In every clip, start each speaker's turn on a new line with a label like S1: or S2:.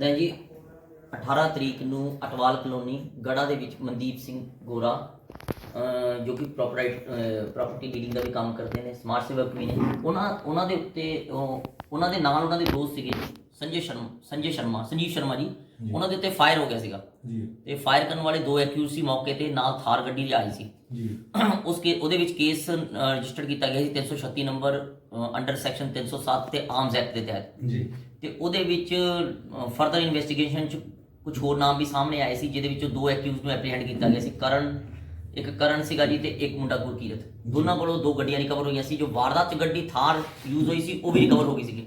S1: ਇਦਾਂ ਜੀ 18 ਤਰੀਕ ਨੂੰ ਅਟਵਾਲ ਕਲੋਨੀ ਗੜਾ ਦੇ ਵਿੱਚ ਮਨਦੀਪ ਸਿੰਘ ਗੋਰਾ ਜੋ ਕਿ ਪ੍ਰੋਪਰਟੀ ਪ੍ਰਾਪਰਟੀ ਡੀਲਿੰਗ ਦਾ ਵੀ ਕੰਮ ਕਰਦੇ ਨੇ, ਸਮਾਜ ਸੇਵਕ ਵੀ ਨੇ, ਉਹਨਾਂ ਉਹਨਾਂ ਦੇ ਉੱਤੇ, ਉਹ- ਉਹਨਾਂ ਦੇ ਨਾਲ ਉਹਨਾਂ ਦੇ ਦੋਸਤ ਸੀਗੇ ਸੰਜੇ ਸ਼ਰਮਾ ਸੰਜੇ ਸ਼ਰਮਾ ਸੰਜੀਵ ਸ਼ਰਮਾ ਜੀ ਉਹਨਾਂ ਦੇ ਉੱਤੇ ਫਾਇਰ ਹੋ ਗਿਆ ਸੀਗਾ।
S2: ਜੀ।
S1: ਤੇ ਫਾਇਰ ਕਰਨ ਵਾਲੇ ਦੋ ਐਕਿਊਜ਼ ਸੀ ਮੌਕੇ ਤੇ ਨਾਲ ਥਾਰ ਗੱਡੀ ਲਿਆਈ ਸੀ।
S2: ਜੀ।
S1: ਉਸ ਕੇ ਉਹਦੇ ਵਿੱਚ ਕੇਸ ਰਜਿਸਟਰਡ ਕੀਤਾ ਗਿਆ ਸੀ 336 ਨੰਬਰ ਅੰਡਰ ਸੈਕਸ਼ਨ 307 ਤੇ ਆਰਮਸ ਐਕਟ ਦੇ ਤਹਿਤ।
S2: ਜੀ।
S1: ਤੇ ਉਹਦੇ ਵਿੱਚ ਫਰਦਰ ਇਨਵੈਸਟੀਗੇਸ਼ਨ ਚ ਕੁਝ ਹੋਰ ਨਾਮ ਵੀ ਸਾਹਮਣੇ ਆਏ ਸੀ ਜਿਹਦੇ ਵਿੱਚੋਂ ਦੋ ਐਕਿਊਜ਼ ਨੂੰ ਐਪਰੀਹੈਂਡ ਕੀਤਾ ਗਿਆ ਸੀ। ਕਰਨ ਇੱਕ ਕਰਨ ਸੀਗਾ ਜੀ ਤੇ ਇੱਕ ਮੁੰਡਾ ਗੁਰਕੀਰਤ। ਦੋਨਾਂ ਕੋਲੋਂ ਦੋ ਗੱਡੀਆਂ ਰਿਕਵਰ ਹੋਈਆਂ ਸੀ ਜੋ ਵਾਰਦਾਤ ਚ ਗੱਡੀ ਥਾਰ ਯੂਜ਼ ਹੋਈ ਸੀ ਉਹ ਵੀ ਰਿਕਵਰ ਹੋ ਗਈ ਸੀਗੀ।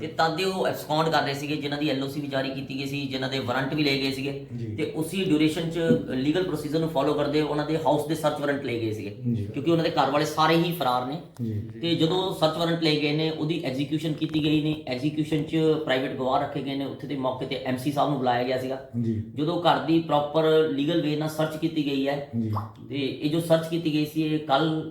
S1: ਤੇ ਤਦ ਦੇ ਉਹ ਐਬਸਕੌਂਡ ਕਰ ਰਹੇ ਸੀਗੇ ਜਿਨ੍ਹਾਂ ਦੀ ਐਲਓਸੀ ਵੀ ਜਾਰੀ ਕੀਤੀ ਗਈ ਸੀ ਜਿਨ੍ਹਾਂ ਦੇ ਵਾਰੰਟ ਵੀ ਲਏ ਗਏ ਸੀਗੇ। ਤੇ ਉਸੇ ਡਿਊਰੇਸ਼ਨ ਚ ਲੀਗਲ ਪ੍ਰੋਸੀਜਰ ਨੂੰ ਫੋਲੋ ਕਰਦੇ ਉਹਨਾਂ ਦੇ ਹਾਊਸ ਦੇ ਸਰਚ ਵਾਰੰਟ ਲਏ ਗਏ ਸੀਗੇ। ਕਿਉਂਕਿ ਉਹਨਾਂ ਦੇ ਘਰ ਵਾਲੇ ਸਾਰੇ ਹੀ ਫਰਾਰ ਨੇ। ਤੇ ਜਦੋਂ ਸਰਚ ਵਾਰੰਟ ਲਏ ਗਏ ਨੇ ਉਹਦੀ ਐਗਜ਼ੀਕਿਊਸ਼ਨ ਕੀਤੀ ਗਈ ਨੇ। ਐਗਜ਼ੀਕਿਊਸ਼ਨ 'ਚ ਪ੍ਰਾਈਵੇਟ ਗਵਾਹ ਰੱਖੇ ਗਏ ਨੇ। ਉੱਥੇ ਦੇ ਮੌਕੇ ਤੇ ਐਮਸੀ ਸਾਹਿਬ ਨੂੰ ਬੁਲਾਇਆ ਗਿਆ ਸੀਗਾ। ਜਦੋਂ ਘਰ ਦੀ ਪ੍ਰੋਪਰ ਲੀਗਲ ਵੇ ਨਾਲ ਸਰਚ ਕੀਤੀ ਗਈ ਹੈ। ਤੇ ਇਹ ਜੋ ਸਰਚ ਕੀਤੀ ਗਈ ਸੀ ਇਹ ਕੱਲ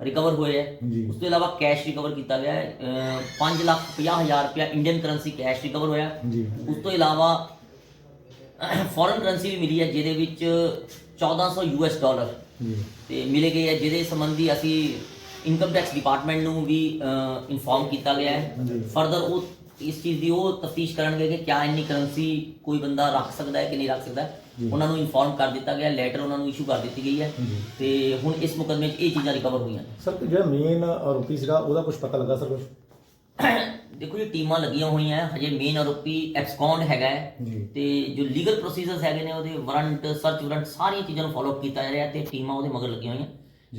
S1: ਰਿਕਵਰ ਹੋਏ ਹੈ। ਉਸ ਤੋਂ ਇਲਾਵਾ ਕੈਸ਼ ਰਿਕਵਰ ਕੀਤਾ ਗਿਆ ਹੈ। 5 ਲੱਖ 50 ਹਜ਼ਾਰ ਰੁਪਇਆ ਇੰਡੀਅਨ ਕਰੰਸੀ ਕੈਸ਼ ਰਿਕਵਰ ਹੋਇਆ
S2: ਜੀ
S1: ਉਸ ਤੋਂ ਇਲਾਵਾ ਫੋਰਨ ਕਰੰਸੀ ਵੀ ਮਿਲੀ ਹੈ ਜਿਹਦੇ ਵਿੱਚ 1400 ਯੂਐਸ ਡਾਲਰ
S2: ਜੀ
S1: ਤੇ ਮਿਲੇ ਗਏ ਹੈ ਜਿਹਦੇ ਸੰਬੰਧੀ ਅਸੀਂ ਇਨਕਮ ਟੈਕਸ ਡਿਪਾਰਟਮੈਂਟ ਨੂੰ ਵੀ ਇਨਫੋਰਮ ਕੀਤਾ ਗਿਆ ਹੈ। ਫਰਦਰ ਉਹ ਇਸ ਚੀਜ਼ ਦੀ ਉਹ ਤਫਤੀਸ਼ ਕਰਨਗੇ ਕਿ ਕਿਆ ਇੰਨੀ ਕਰੰਸੀ ਕੋਈ ਬੰਦਾ ਰੱਖ ਸਕਦਾ ਹੈ ਕਿ ਨਹੀਂ ਰੱਖ ਸਕਦਾ। ਉਹਨਾਂ ਨੂੰ ਇਨਫੋਰਮ ਕਰ ਦਿੱਤਾ ਗਿਆ ਲੈਟਰ ਉਹਨਾਂ ਨੂੰ ਇਸ਼ੂ ਕਰ ਦਿੱਤੀ ਗਈ ਹੈ। ਤੇ ਹੁਣ ਇਸ ਮੁਕਦਮੇ 'ਚ ਇਹ ਚੀਜ਼ਾਂ ਰਿਕਵਰ ਹੋਈਆਂ
S2: ਸਰ ਜਿਹੜਾ ਮੇਨ ਆਰੋਪੀ ਸੀਗਾ ਉਹਦਾ ਕੁਝ ਪਤਾ ਲੱਗਾ ਸਰ ਕੁਝ
S1: ਦੇਖੋ ਜੀ ਟੀਮਾਂ ਲੱਗੀਆਂ ਹੋਈਆਂ ਹੈ। ਹਜੇ ਮੇਨ ਆਰੋਪੀ ਐਬਸਕੌਂਡ ਹੈਗਾ ਹੈ। ਤੇ ਜੋ ਲੀਗਲ ਪ੍ਰੋਸੀਜਰਸ ਹੈਗੇ ਨੇ ਉਹਦੇ ਵਾਰੰਟ ਸਰਚ ਵਾਰੰਟ ਸਾਰੀਆਂ ਚੀਜ਼ਾਂ ਨੂੰ ਫਾਲੋ ਕੀਤਾ ਜਾ ਰਿਹਾ ਤੇ ਟੀਮਾਂ ਉਹਦੇ ਮਗਰ ਲੱਗੀਆਂ ਹੋਈਆਂ।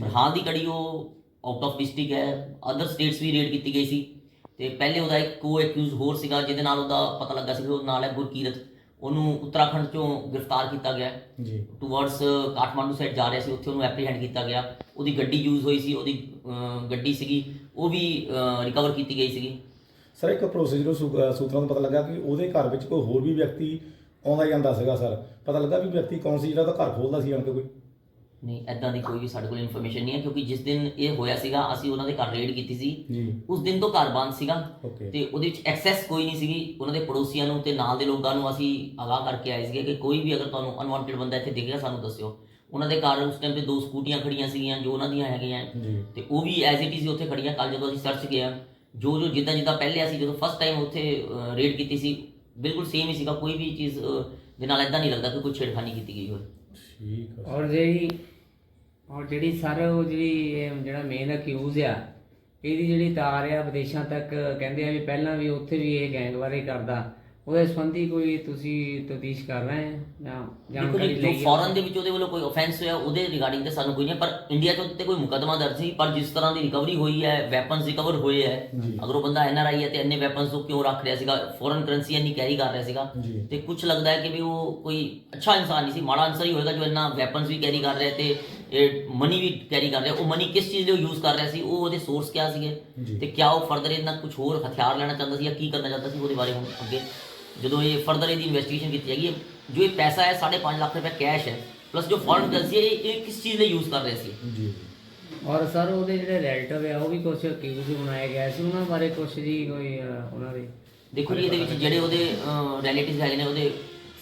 S1: ਪਰ ਹਾਲ ਦੀ ਘੜੀ ਉਹ ਆਊਟ ਆਫ ਡਿਸਟ੍ਰਿਕਟ ਹੈ। ਅਦਰ ਸਟੇਟਸ ਵੀ ਰੇਡ ਕੀਤੀ ਗਈ ਸੀ। ਤੇ ਪਹਿਲੇ ਉਹਦਾ ਇੱਕ ਕੋ ਐਕਿਊਜ਼ ਹੋਰ ਸੀਗਾ ਜਿਹਦੇ ਨਾਲ ਉਹਦਾ ਪਤਾ ਲੱਗਾ ਸੀ ਕਿ ਉਹ ਨਾਲ ਹੈ ਗੁਰਕੀਰਤ। ਉਹਨੂੰ ਉੱਤਰਾਖੰਡ ਚੋਂ ਗ੍ਰਿਫਤਾਰ ਕੀਤਾ ਗਿਆ।
S2: ਜੀ।
S1: ਟੂਵਰਡਸ ਕਾਠਮਾਂਡੂ ਸਾਈਡ ਜਾ ਰਿਹਾ ਸੀ ਉੱਥੇ ਉਹਨੂੰ ਐਪਰੀਹੈਂਡ ਕੀਤਾ ਗਿਆ। ਉਹਦੀ ਗੱਡੀ ਯੂਜ਼ ਹੋਈ ਸੀ ਉਹਦੀ ਗੱਡੀ ਸੀਗੀ। ਉਹ ਵੀ ਰਿਕਵਰ ਕੀਤੀ ਗਈ ਸੀਗੀ।
S2: ਸਰ ਇੱਕ ਪ੍ਰੋਸੀਜਰ ਸੂਤਰਾਂ ਤੋਂ ਪਤਾ ਲੱਗਾ ਕਿ ਉਹਦੇ ਘਰ ਵਿੱਚ ਕੋਈ ਹੋਰ ਵੀ ਵਿਅਕਤੀ ਆਉਂਦਾ ਜਾਂਦਾ ਸੀਗਾ ਸਰ। ਪਤਾ ਲੱਗਾ ਵੀ ਵਿਅਕਤੀ ਕੌਣ ਸੀ ਜਿਹੜਾ ਉਹਦਾ ਘਰ ਖੋਲਦਾ ਸੀ ਆਣ ਕੇ ਕੋਈ?
S1: ਨਹੀਂ ਐਦਾਂ ਦੀ ਕੋਈ ਵੀ ਸਾਡੇ ਕੋਲ ਇਨਫੋਰਮੇਸ਼ਨ ਨਹੀਂ ਹੈ ਕਿਉਂਕਿ ਜਿਸ ਦਿਨ ਇਹ ਹੋਇਆ ਸੀਗਾ ਅਸੀਂ ਉਹਨਾਂ ਦੇ ਘਰ ਰੇਡ ਕੀਤੀ ਸੀ।
S2: ਜੀ।
S1: ਉਸ ਦਿਨ ਤੋਂ ਘਰ ਬੰਦ ਸੀਗਾ। ਤੇ ਉਹਦੇ ਵਿੱਚ ਐਕਸੈਸ ਕੋਈ ਨਹੀਂ ਸੀਗੀ। ਉਹਨਾਂ ਦੇ ਪੜੋਸੀਆਂ ਨੂੰ ਤੇ ਨਾਲ ਦੇ ਲੋਕਾਂ ਨੂੰ ਅਸੀਂ ਆਗਾਹ ਕਰਕੇ ਆਏ ਸੀਗੇ ਕਿ ਕੋਈ ਵੀ ਅਗਰ ਤੁਹਾਨੂੰ ਅਨਵਾਂਟਡ ਬੰਦਾ ਇੱਥੇ ਦਿਖੇਗਾ ਸਾਨੂੰ ਦੱਸਿਓ। ਉਹਨਾਂ ਦੇ ਘਰ ਉਸ ਟਾਈਮ ਤੇ ਦੋ ਸਕੂਟੀਆਂ ਖੜੀਆਂ ਸੀਗੀਆਂ ਜੋ ਉਹਨਾਂ ਦੀਆਂ ਹੈਗੀਆਂ।
S2: ਜੀ।
S1: ਤੇ ਉਹ ਵੀ ਐਜ਼ ਇਟ ਇਜ਼ ਉੱਥੇ ਖੜੀਆਂ। ਕੱਲ ਜਦੋਂ ਅਸੀਂ ਸਰਚ ਗਿਆ ਜੋ ਜੋ ਜਿੱਦਾਂ ਜਿੱਦਾਂ ਪਹਿਲੇ ਅਸੀਂ ਜਦੋਂ ਫਸਟ ਟਾਈਮ ਉੱਥੇ ਰੇਡ ਕੀਤੀ ਸੀ ਬਿਲਕੁਲ ਸੇਮ ਹੀ ਸੀਗਾ। ਕੋਈ ਵੀ ਚੀਜ਼ ਦੇ ਨਾਲ ਐਦਾਂ ਨਹੀਂ ਲੱਗਦਾ ਕਿ ਕੋਈ ਛੇੜਖਾਨੀ ਕੀਤੀ ਗਈ ਹੋਵੇ।
S2: ਠੀਕ ਆ।
S3: ਔਰ ਜਿਹੜੀ ਔਰ ਜਿਹੜੀ ਸਰ ਉਹ ਜਿਹੜੀ ਇਹ ਜਿਹੜਾ ਮੇਨ ਅਕਿਊਜ਼ ਆ ਇਹਦੀ ਜਿਹੜੀ ਤਾਰ ਆ ਵਿਦੇਸ਼ਾਂ ਤੱਕ ਕਹਿੰਦੇ ਆ ਵੀ ਪਹਿਲਾਂ ਵੀ ਉੱਥੇ ਵੀ ਇਹ ਗੈਂਗ ਬਾਰੇ ਕਰਦਾ ਉਹਦੇ ਸੰਬੰਧੀ ਕੋਈ ਤੁਸੀਂ ਤਫਤੀਸ਼ ਕਰ ਰਹੇ ਆ ਜਾਂ ਜਾਣਕਾਰੀ ਲਈ
S1: ਫੋਰਨ ਦੇ ਵਿੱਚ ਉਹਦੇ ਵੱਲੋਂ ਕੋਈ ਆਫੈਂਸ ਹੋਇਆ ਉਹਦੇ ਰਿਗਾਰਡਿੰਗ ਤੇ ਸਾਨੂੰ ਕੋਈ ਨਹੀਂ ਹੈ, ਪਰ ਇੰਡੀਆ ਉਹਦੇ ਤੇ ਕੋਈ ਮੁਕੱਦਮਾ ਦਰਜ ਸੀ ਪਰ ਜਿਸ ਤਰ੍ਹਾਂ ਦੀ ਰਿਕਵਰੀ ਹੋਈ ਹੈ ਵੈਪਨਸ ਰਿਕਵਰ ਹੋਏ ਹੈ। ਅਗਰ ਉਹ ਬੰਦਾ ਐਨਆਰਆਈ ਹੈ ਤੇ ਇੰਨੇ ਵੈਪਨਸ ਉਹ ਕਿਉਂ ਰੱਖ ਰਿਹਾ ਸੀਗਾ ਫੋਰਨ ਕਰੰਸੀ ਇੰਨੀ ਕੈਰੀ ਕਰ ਰਿਹਾ ਸੀਗਾ। ਤੇ ਕੁਝ ਲੱਗਦਾ ਹੈ ਕਿ ਵੀ ਉਹ ਕੋਈ ਅੱਛਾ ਇਨਸਾਨ ਨਹੀਂ ਸੀ ਮਾੜਾ ਇਨਸਾਨ ਹੀ ਹੋਏਗਾ ਜੋ ਇੰਨਾ ਵੈਪਨਸ ਵੀ ਕੈਰੀ ਕਰ ਰਿਹਾ ਤੇ ਇਹ ਮਨੀ ਵੀ ਕੈਰੀ ਕਰ ਰਿਹਾ ਉਹ ਮਨੀ ਕਿਸ ਚੀਜ਼ ਲਈ ਯੂਜ਼ ਕਰ ਰਿਹਾ ਸੀ ਉਹ ਉਹਦੇ ਸੋਰਸ ਕਿਆ ਸੀਗੇ। ਤੇ ਕਿਆ ਉਹ ਫਰਦਰ ਇਹਨਾਂ ਕੁਝ ਹੋਰ ਹਥਿਆਰ ਲੈਣਾ ਚਾਹੁੰਦਾ ਸੀ ਜਾਂ ਕੀ ਕਰਨਾ ਚਾਹੁੰਦਾ ਸੀ ਉਹਦੇ ਬਾਰੇ ਹੁਣ ਅੱਗੇ? ਜਦੋਂ ਇਹ ਫਰਦਰ ਇਹਦੀ ਇਨਵੈਸਟੀਗੇਸ਼ਨ ਕੀਤੀ ਜਾਏਗੀ ਜੋ ਇਹ ਪੈਸਾ ਹੈ 5.5 ਲੱਖ ਰੁਪਏ ਕੈਸ਼ ਹੈ ਪਲੱਸ ਜੋ ਫੋਰਨ ਕਰੰਸੀ ਹੈ ਇਹ ਇਹ ਕਿਸ ਚੀਜ਼ ਲਈ ਯੂਜ਼ ਕਰ ਰਹੇ ਸੀ?
S2: ਜੀ।
S3: ਔਰ ਸਰ ਉਹਦੇ ਜਿਹੜੇ ਰਿਲੇਟਿਵ ਆ ਉਹ ਵੀ ਕੁਝ ਅਕਿਊਜ਼ ਬਣਾਏ ਗਏ ਸੀ ਉਹਨਾਂ ਬਾਰੇ ਕੁਝ ਜੀ ਕੋਈ ਉਹਨਾਂ ਦੇ?
S1: ਦੇਖੋ ਜੀ ਇਹਦੇ ਵਿੱਚ ਜਿਹੜੇ ਉਹਦੇ ਰਿਲੇਟਿਵਸ ਹੈਗੇ ਨੇ ਉਹਦੇ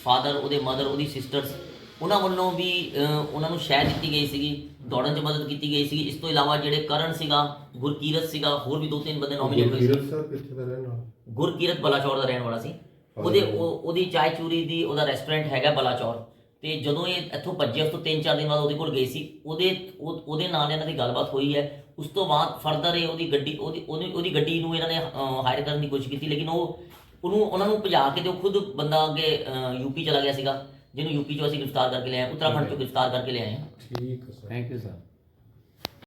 S1: ਫਾਦਰ ਉਹਦੇ ਮਦਰ ਉਹਦੀ ਸਿਸਟਰਸ ਉਹਨਾਂ ਵੱਲੋਂ ਵੀ ਉਹਨਾਂ ਨੂੰ ਸ਼ਹਿ ਦਿੱਤੀ ਗਈ ਸੀਗੀ ਦੌੜਨ 'ਚ ਮਦਦ ਕੀਤੀ ਗਈ ਸੀ ਇਸ ਤੋਂ ਇਲਾਵਾ ਜਿਹੜੇ ਕਰਨ ਸੀਗਾ ਗੁਰਕੀਰਤ ਸੀਗਾ ਹੋਰ ਵੀ ਦੋ ਤਿੰਨ ਬੰਦੇ ਨੋਮੀਨੇਟ ਹੋਏ ਸੀ।
S4: ਗੁਰਕੀਰਤ ਸਾਹਿਬ ਕਿੱਥੇ ਦਾ ਰਹਿਣ ਵਾਲਾ?
S1: ਗੁਰਕੀਰਤ ਬਲਾਚੌਰ ਦਾ ਰਹਿਣ ਵਾਲਾ ਸੀ। ਉਹਦੇ ਉਹ- ਉਹਦੀ ਚਾय ਚੂਰੀ ਦੀ ਉਹਦਾ ਰੈਸਟੋਰੈਂਟ ਹੈਗਾ ਬਲਾਚੌਰ। ਤੇ ਜਦੋਂ ਇਹ ਇੱਥੋਂ ਭੱਜੇ ਉਸ ਤੋਂ 3-4 ਦਿਨ ਬਾਅਦ ਉਹਦੇ ਕੋਲ ਗਏ ਸੀ। ਉਹਦੇ ਉਹ- ਉਹਦੇ ਨਾਲ ਇਹਨਾਂ ਦੀ ਗੱਲਬਾਤ ਹੋਈ ਹੈ। ਉਸ ਤੋਂ ਬਾਅਦ ਫਰਦਰ ਇਹ ਉਹਦੀ ਗੱਡੀ ਉਹਦੀ ਉਹਦੀ ਉਹਦੀ ਗੱਡੀ ਨੂੰ ਇਹਨਾਂ ਨੇ ਹਾਇਰ ਕਰਨ ਦੀ ਕੋਸ਼ਿਸ਼ ਕੀਤੀ ਲੇਕਿਨ ਉਹ ਉਹਨੂੰ ਉਹਨਾਂ ਨੂੰ ਭਜਾ ਕੇ ਤੇ ਉਹ ਖੁਦ ਬੰਦਾ ਅੱਗੇ ਯੂਪੀ ਚਲਾ ਗਿਆ ਸੀਗਾ। ਜਿਹਨੂੰ ਯੂਪੀ ਚੋਂ ਅਸੀਂ ਗ੍ਰਿਫਤਾਰ ਕਰਕੇ ਲਿਆਏ ਉੱਤਰਾਖੰਡ ਚੋਂ ਗ੍ਰਿਫਤਾਰ ਕਰਕੇ ਲਿਆਏ ਹਾਂ।
S2: ਠੀਕ ਸਰ।
S3: Thank you sir